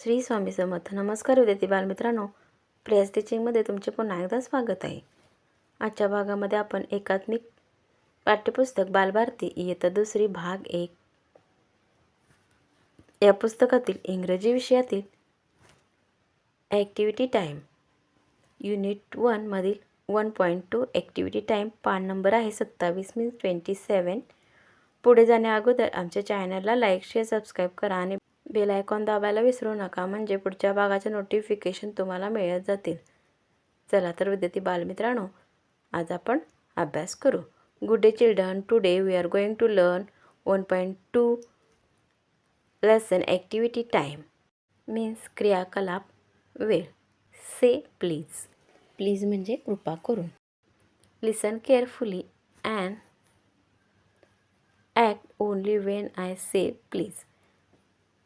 श्री स्वामी समर्थ. नमस्कार विद्यार्थी बालमित्रांनो. प्रेस टीचिंगमध्ये तुमचे पुन्हा एकदा स्वागत आहे. आजच्या भागामध्ये आपण एकात्मिक पाठ्यपुस्तक बालभारती इयत्ता दुसरी भाग एक. या पुस्तकातील इंग्रजी विषयातील activity time unit वनमधील one point two activity time पान नंबर आहे सत्तावीस मीन्स ट्वेंटी सेवन पुढे जाण्याअगोदर आमच्या चॅनलला लाईक शेअर सबस्क्राईब करा आणि बेल आयकॉन दाबायला विसरू नका म्हणजे पुढच्या भागाचे नोटिफिकेशन तुम्हाला मिळत जातील. चला तर विद्यार्थी बालमित्रांनो आज आपण अभ्यास करू. Good day children today we are going to learn one point two lesson activity time means क्रियाकलाप वेळ से प्लीज प्लीज म्हणजे कृपा करून. Listen carefully and act only when I say please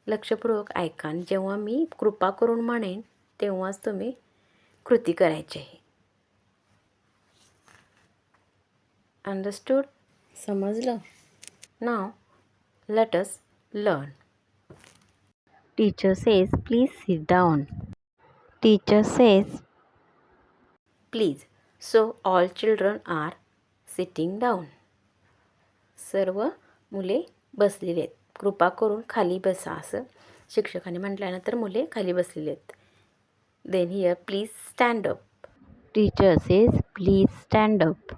लक्षपूर्वक ऐका आणि जेव्हा मी कृपा करून म्हणेन तेव्हाच तुम्ही कृती करायची आहे. अंडरस्टूड समजलं. नाव let's learn teacher says please sit down teacher says please so all children are sitting down सर्व मुले बसलेली आहेत. कृपा करून खाली बसा असं शिक्षकाने म्हटल्यानंतर मुले खाली बसलेली आहेत. Then here please stand up teacher says please stand up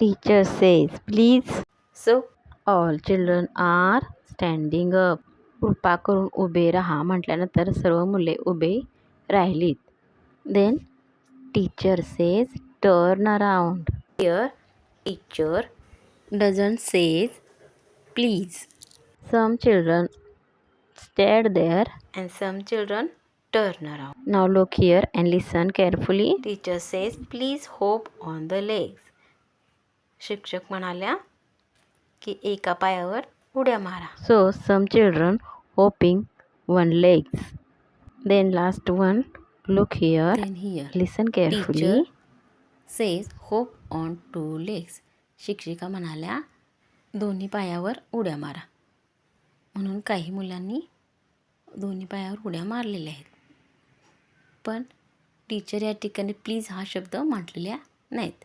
teacher says please so all children are standing up कृपा करून उभे राहा म्हटल्यानंतर सर्व मुले उभे राहिलीत. Then teacher says turn around here teacher doesn't says please Some children stayed there and some children turn around. Now look here and listen carefully. Teacher says, please hop on the legs. शिक्षक म्हणाल्या की एका पायावर उड्या मारा so some children hopping one legs then last one look here here listen carefully says hop on two legs शिक्षिका म्हणाल्या दोन्ही पायावर उड्या मारा म्हणून काही मुलांनी दोन्ही पायावर उड्या मारलेल्या आहेत. पण टीचर या ठिकाणी प्लीज हा शब्द म्हटलेल्या नाहीत.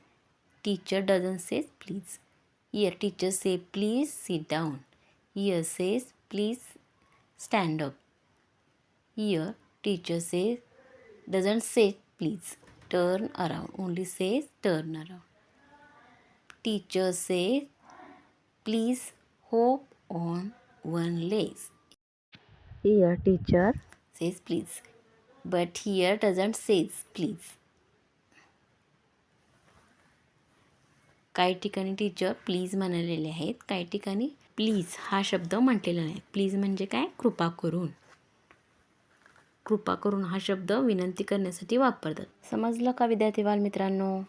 Teacher doesn't says please here teacher say please sit down here says please stand up here teacher say doesn't say please turn around only says turn around teacher say please hop on one legs. Here teacher. Says please. But here doesn't says please. काही ठिकाणी teacher please म्हणालेले आहेत. काही ठिकाणी please हा शब्द म्हटलेला नाही please म्हणजे काय? कृपा करून. कृपा करून हा शब्द विनंती करण्यासाठी वापरतात. समजलं का विद्यार्थी बालमित्रांनो?